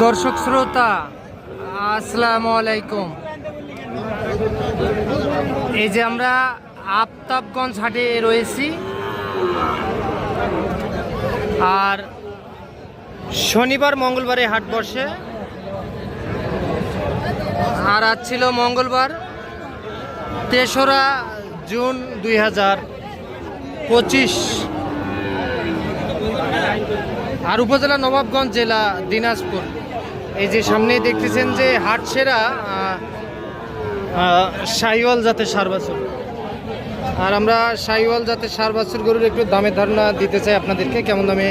দর্শক শ্রোতা, আসসালামু আলাইকুম। এই যে আমরা আফতাবগঞ্জ হাটে রয়েছি। আর শনিবার মঙ্গলবারে হাট বসে। আর আজ ছিল মঙ্গলবার, তেসরা জুন দুই হাজার পঁচিশ। আর উপজেলা নবাবগঞ্জ জেলা দিনাজপুর। এই যে সামনে দেখতেছেন যে হাটসেরা শাহিওয়াল জাতের সার বাছুর। আর আমরা শাহিওয়াল জাতের সার বাছুর গরুর একটু দামের ধারণা দিতে চাই আপনাদেরকে, কেমন দামে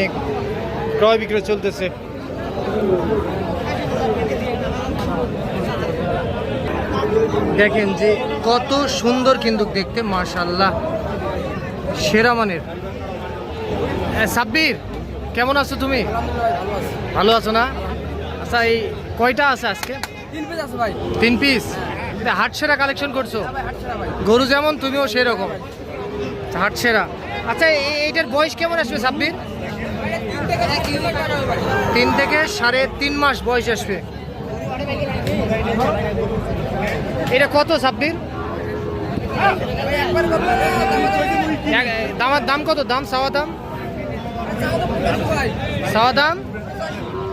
ক্রয় বিক্রয় চলতেছে। দেখেন যে কত সুন্দর কিন্তু দেখতে মাশাল্লাহ সেরা মানের। সাব্বির, কেমন আছো তুমি? ভালো আছো না? আচ্ছা এই কয়টা আছে আজকে? তিন পিস আছে ভাই। তিন পিস হাট সেরা কালেকশন করছ? গরু যেমন তুমিও সেরকম। হাট সেরা। আচ্ছা এই- এইটার বয়স কেমন আসবে সাব্বির? তিন থেকে সাড়ে তিন মাস বয়স আসবে। এটা কত সাব্বির? দামের দাম কত? দাম চাওয়া দাম? চাওয়া দাম?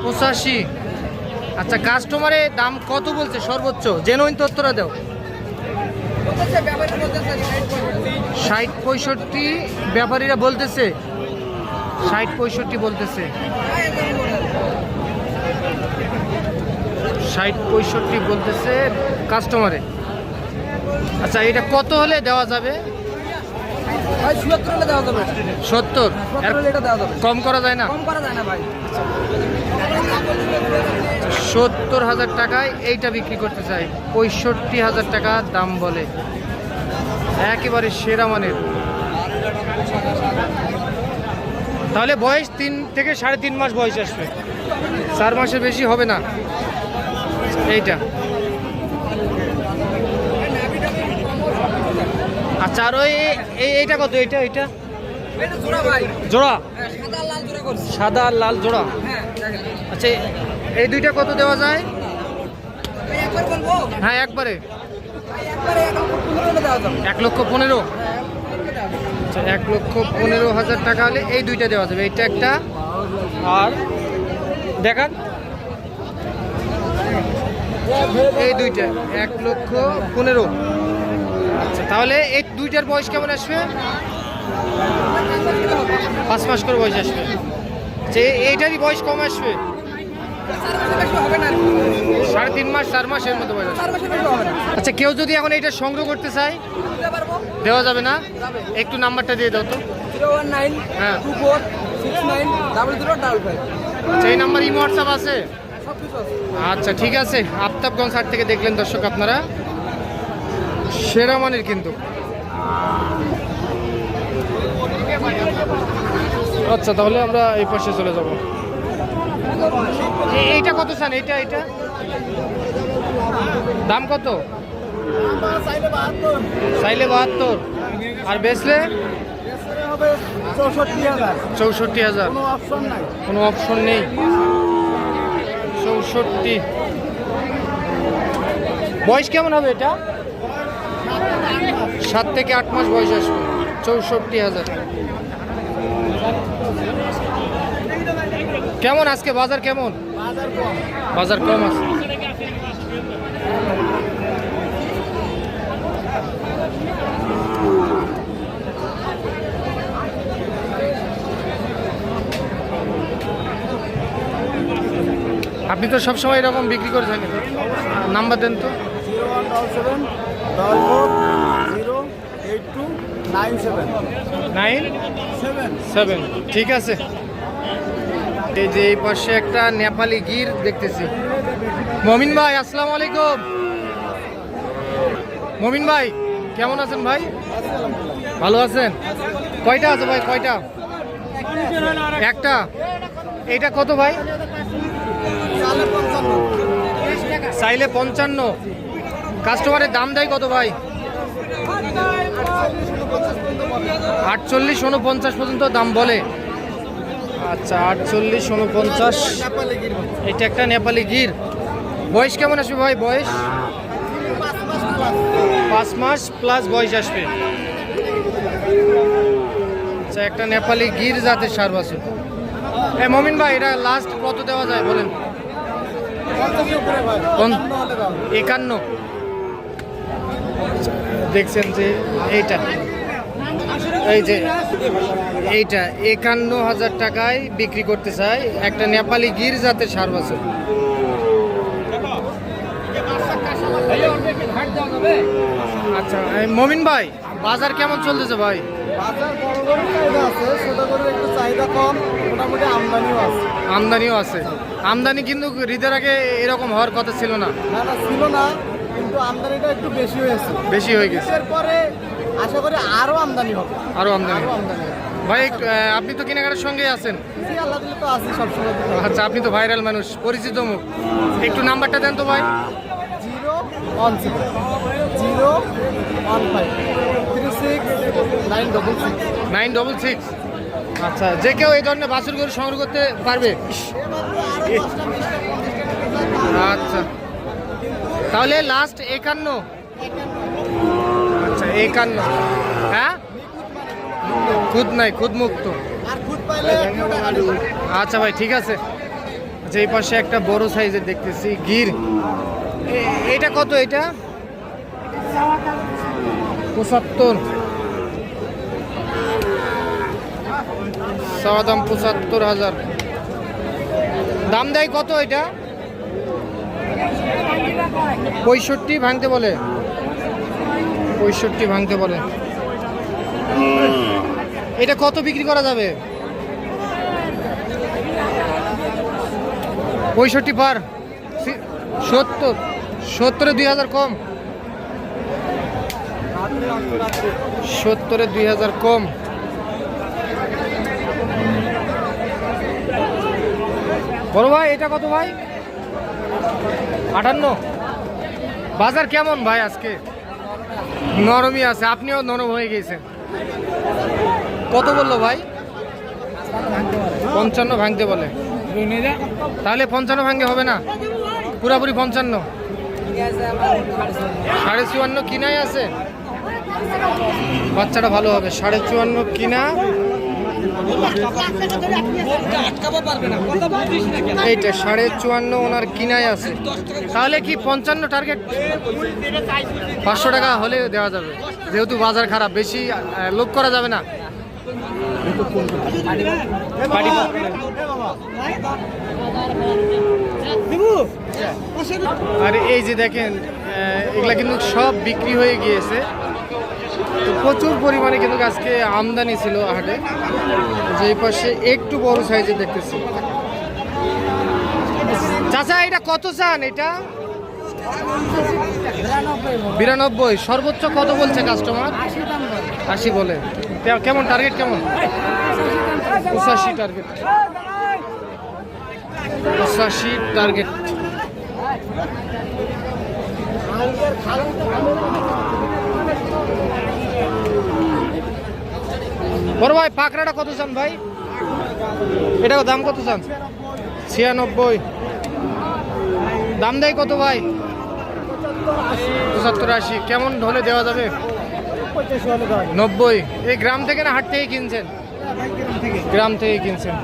পঁচাশি। আচ্ছা কাস্টমারে দাম কত বলছে? সর্বোচ্চ জেনুইন তথ্যটা দাও। ষাট পঁয়ষট্টি ব্যাপারীরা বলতেছে। ষাট পঁয়ষট্টি বলতেছে। ষাট পঁয়ষট্টি বলতেছে কাস্টমারে আচ্ছা এটা কত হলে দেওয়া যাবে? সত্তর। সত্তর হলে এটা দেওয়া যাবে। কম করা যায় না? কম করা যায় না ভাই। সত্তর হাজার টাকায় এইটা বিক্রি করতে চাই। পঁয়ষট্টি হাজার টাকা দাম বলে। একেবারে সেরা মানের। তাহলে বয়স তিন থেকে সাড়ে তিন মাস বয়স আসবে। চার মাসের বেশি হবে না। এইটা। আচ্ছা আর ওই এই- এইটা কত? এইটা এইটা? জোড়া হ্যাঁ, সাদা আর লাল জোড়া হ্যাঁ আচ্ছা এই দুইটা কত দেওয়া যায়? হ্যাঁ একবারে। এক লক্ষ পনেরো হ্যাঁ, আচ্ছা এক লক্ষ পনেরো হাজার টাকা হলে এই দুইটা দেওয়া যাবে। এইটা একটা। আর দেখান। এই দুইটা এক লক্ষ পনেরো। আচ্ছা তাহলে এই দুইটার বয়স কেমন আসবে? পাঁচ মাস করে বয়স আসবে। যে এইটারই বয়স কম আসবে? সাড়ে তিন মাস, চার মাসের মতো আচ্ছা কেউ যদি এখন এইটা সংগ্রহ করতে চায়, দেওয়া যাবে না? একটু নাম্বারটা দিয়ে দাও তো। হ্যাঁ। আচ্ছা এই নাম্বার ইমো, হোয়াটসঅ্যাপ আছে? আচ্ছা ঠিক আছে। আফতাবগঞ্জ হাট থেকে দেখলেন দর্শক আপনারা। সেরা মানের কিন্তু। আচ্ছা তাহলে আমরা এই পাশে চলে যাব। এইটা কত চান? এইটা এইটা? দাম কত? চাইলে বাহাত্তর। আর বেচলে? চৌষট্টি হাজার। কোনো অপশন কোনো অপশন নেই। চৌষট্টি। বয়স কেমন হবে এটা? সাত থেকে আট মাস বয়স আসবে। চৌষট্টি হাজার। কেমন আজকে? বাজার কেমন? বাজার কম আছে। আপনি তো সবসময় এরকম বিক্রি করে থাকেন। নাম্বার দেন তো। Nine seven. ঠিক আছে। এই যে এই পাশে একটা নেপালি গির দেখতেছি। মমিন ভাই, আসসালামু আলাইকুম। মমিন ভাই, কেমন আছেন ভাই? ভালো আছেন? কয়টা আছে ভাই, কয়টা? একটা। এইটা কত ভাই? চাইলে পঞ্চান্ন। কাস্টমারের দাম দেয় কত ভাই? আটচল্লিশ উনপঞ্চাশ পর্যন্ত দাম বলে। আচ্ছা আটচল্লিশ, উনপঞ্চাশ। এটা একটা নেপালি গির। বয়স কেমন আসবে ভাই? বয়স? পাঁচ মাস প্লাস বয়স আসবে। আচ্ছা একটা নেপালি গির জাতের সার বাছুর। এ, মমিন ভাই, এটা লাস্ট কত দেওয়া যায় বলেন? একান্ন। দেখছেন যে এইটা। এই যে এইটা একান্ন হাজার টাকায় বিক্রি করতে চাই একটা নেপালি গির জাতের সার বাছুর। আচ্ছা মমিন ভাই বাজার কেমন চলতেছে ভাই? আমদানিও আছে। আমদানি কিন্তু ঈদের আগে এরকম হওয়ার কথা ছিল না। ছিল না কিন্তু আমদানিটা একটু বেশি হয়েছে। বেশি হয়ে গেছে। এর পরে আশা করি আরও আমদানি হবে। আরও আমদানি ভাই আপনি তো কেনাকাটার সঙ্গে আছেন। আচ্ছা আপনি তো ভাইরাল মানুষ পরিচিত মুখ। একটু নাম্বারটা দেন তো ভাই। Zero one zero zero one five three six nine double six. Nine double six. আচ্ছা যে কেউ এই ধরনের বাছুর গরু সংগ্রহ করতে পারবে? আচ্ছা। তাহলে লাস্ট একান্ন। একান্ন। হ্যাঁ? খুদ নাই, খুদ মুক্ত। আচ্ছা ভাই, ঠিক আছে। আচ্ছা এই পাশে একটা বড় সাইজের দেখতেছি, গির। এটা কত এটা? পঁচাত্তর। চাওয়া দাম পঁচাত্তর হাজার। দাম দেয় কত এটা? পঁয়ষট্টি ভাঙতে বলে। পঁয়ষট্টি ভাঙতে বলে এটা কত বিক্রি করা যাবে? পঁয়ষট্টি পার। সত্তর। সত্তরে দুই হাজার কম। সত্তরে দুই হাজার কম। বড় ভাই এটা কত ভাই? আটান্ন। বাজার কেমন ভাই আজকে? নরমই আছে, আপনিও নরম হয়ে গেছেন। কত বলল ভাই? পঞ্চান্ন ভাঙতে বলে। তাহলে পঞ্চান্ন ভাঙে হবে না? পুরাপুরি পঞ্চান্ন। সাড়ে চুয়ান্ন কিনাই আছে? বাচ্চাটা ভালো হবে, সাড়ে চুয়ান্ন কিনা। এইটা সাড়ে চুয়ান্ন ওনার কিনাই আছে। তাহলে কি পঞ্চান্ন টার্গেট পাঁচশো টাকা হলে দেওয়া যাবে। যেহেতু বাজার খারাপ, বেশি লোক করা যাবে না। আর এই যে দেখেন এগুলা কিন্তু সব বিক্রি হয়ে গিয়েছে। তো প্রচুর পরিমাণে কিন্তু আজকে আমদানি ছিল হাটে। যে পাশে একটু বড় সাইজে দেখতেছি। চাচা, এটা কত চান এটা? বিরানব্বই, সর্বোচ্চ কত বলছে কাস্টমার আশি বলে। কেমন টার্গেট কেমন? পঁচাশি টার্গেট পঁচাশি টার্গেট বড় ভাই, পাকড়াটা কত চান ভাই? এটা দাম কত চান? ছিয়ানব্বই। দাম দেয় কত ভাই? পঁচাত্তর আশি। কেমন হলে দেওয়া যাবে? নব্বই। এই গ্রাম থেকে না হাট থেকে কিনছেন? গ্রাম থেকে কিনছেন।